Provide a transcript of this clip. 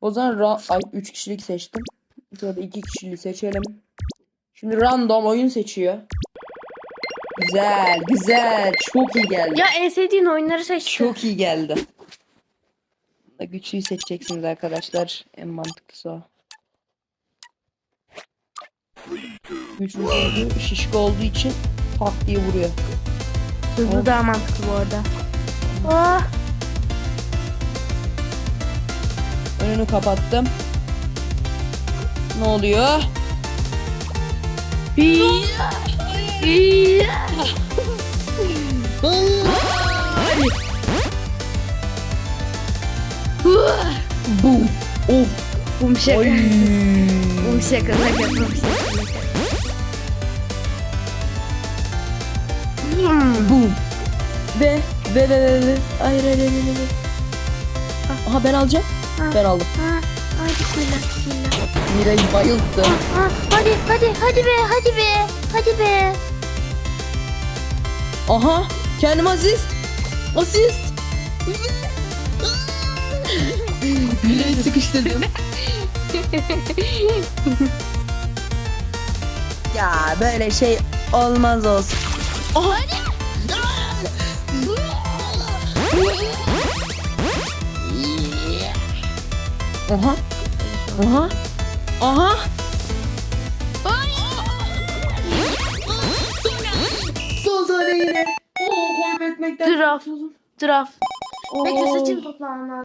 O zaman ra- ay 3 kişilik seçtim. Şöyle 2 kişiliği seçelim. Şimdi random oyun seçiyor. Güzel, güzel. Çok iyi geldi. Ya en sevdiğin oyunları seçti. Çok iyi geldi. Güçlüyü seçeceksiniz arkadaşlar. En mantıklısı o. Güçlü çünkü şişko olduğu için tak diye vuruyor. Hızlı daha mantıklı bu arada. Oh. Önünü kapattım. Ne oluyor? Boom. Of. Bum şaka. Oy. Bum şaka. Şaka. Bum şaka. Boom. Ve ve ve ve hayır hayır hayır. Aha ben alacağım. Ben aldım. Ha, Ay bismillah bismillah. Mira'yı bayılttı. Hadi hadi hadi be hadi be hadi be. Aha. Kendim asist. Asist. Mira'yı sıkıştırdım. ya böyle şey olmaz olsun. Aha. Aha. Aha. Aha. Son saniye yine. Oo kaybetmekten. Draf. Draf. Oo. Bekle saçını toplamam lazım.